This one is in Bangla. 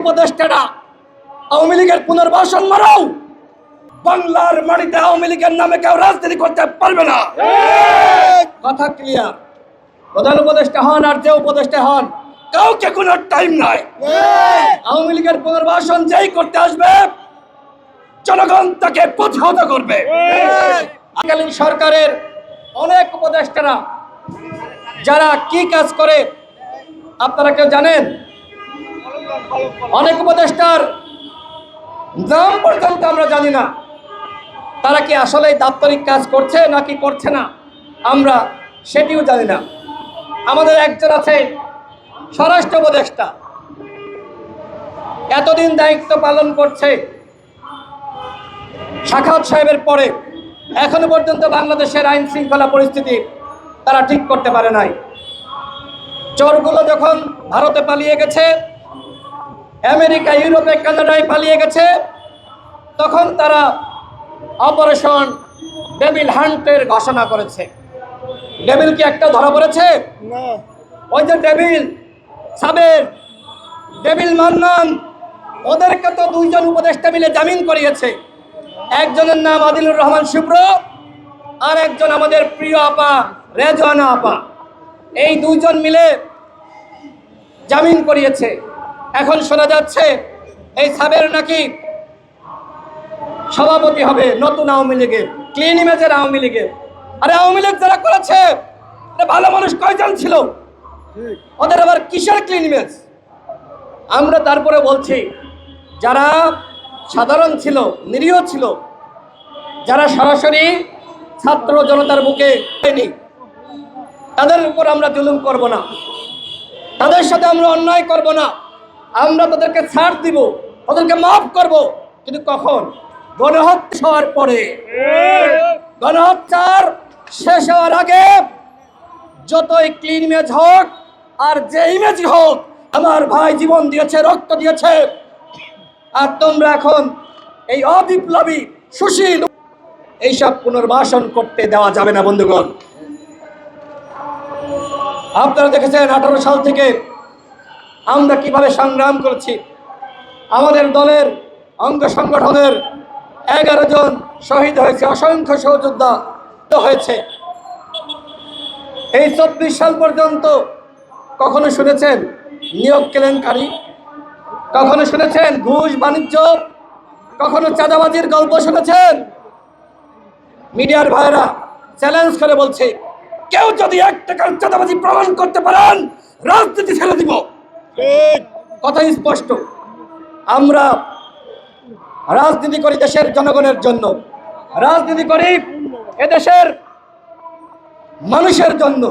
উপদেষ্টারা আওয়ামী লীগের পুনর্বাসন মারাও। বাংলার মাটিতে আওয়ামী লীগের নামে কেউ রাজনীতি করতে পারবে না। কথা ক্লিয়ার প্রধান উপদেষ্টা হন আর যে উপদেষ্টা হন, কাউকে কোনো টাইম নাই। আওয়ামী লীগের পুনর্বাসন যেই করতে আসবে, জনগণ তাকে প্রতিহত করবে। আগামী সরকারের অনেক উপদেষ্টারা, যারা কি কাজ করে, আপনারা কেউ জানেন? অনেক উপদেষ্টার নাম পর্যন্ত আমরা জানি না। তারা কি আসলে দাপ্তরিক কাজ করছে নাকি করছে না, আমরা সেটিও জানি না। আমাদের একজন আছে স্বরাষ্ট্র উপদেষ্টা। এতদিন দায়িত্ব পালন করছে সাখাত সাহেবের পরে। এখনও পর্যন্ত বাংলাদেশের আইন শৃঙ্খলা পরিস্থিতি তারা ঠিক করতে পারে নাই। চোরগুলো যখন ভারতে পালিয়ে গেছে আমেরিকা ইউরোপে কানাডায় পালিয়ে গেছে। তখন তারা অপারেশন ডেভিল হান্টের ঘোষণা করেছে। ডেভিল কি একটা ধরা পড়েছে? ওই যে ডেভিল সাবের ডেভিল মান্নান ওদেরকে তো দুইজন উপদেষ্টা মিলে জামিন করিয়েছে। একজনের নাম আদিলুর রহমান শুভ্র আর একজন আমাদের প্রিয় আপা রেজওয়ানা আপা। এই দুইজন মিলে জামিন করিয়েছে। এখন শোনা যাচ্ছে এই সাবের নাকি সভাপতি হবে নতুন আওয়ামী লীগের ক্লিন ইমেজের আওয়ামী লীগের। আরে আওয়ামী লীগ যারা করেছে ভালো মানুষ কয়জন ছিল? ওদের আবার কিসের ক্লিন ইমেজ আমরা তারপরে বলছি যারা সাধারণ ছিল নিরীহ ছিল যারা সরাসরি ছাত্র জনতার বুকে তাদের উপর আমরা জুলুম করব না। তাদের সাথে আমরা অন্যায় করব না। আমরা তাদেরকে ছাড় দিব, তাদেরকে মাফ করব। কিন্তু কখন? গণহত্যা হওয়ার পরে। গণহত্যার শেষ হওয়ার আগে যতই ক্লিন ইমেজ হোক আর যে ইমেজ হোক, আমার ভাই জীবন দিয়েছে, রক্ত দিয়েছে। আর তোমরা এখন এই অবিপ্লবী, সুশীল, এইসব পুনর্বাসন করতে দেওয়া যাবে না, বন্ধুগণ। আপনারা দেখেছেন আঠারো সাল থেকে আমরা কীভাবে সংগ্রাম করেছি? আমাদের দলের অঙ্গ সংগঠনের এগারো জন শহীদ হয়েছে, অসংখ্য সহযোদ্ধা হয়েছে। এই চব্বিশ সাল পর্যন্ত কখনো শুনেছেন নিয়োগ কেলেঙ্কারি? কখনো শুনেছেন ঘুষ বাণিজ্য? কখনো চাঁদাবাজির গল্প শুনেছেন? মিডিয়ার ভাইরা চ্যালেঞ্জ করে বলছে, কেউ যদি এক টাকার চাঁদাবাজি প্রমাণ করতে পারেন, রাজনীতি ছেড়ে দিব। কথা স্পষ্ট। আমরা রাজনীতি করি দেশের জনগণের জন্য। রাজনীতি করি এদেশের মানুষের জন্য।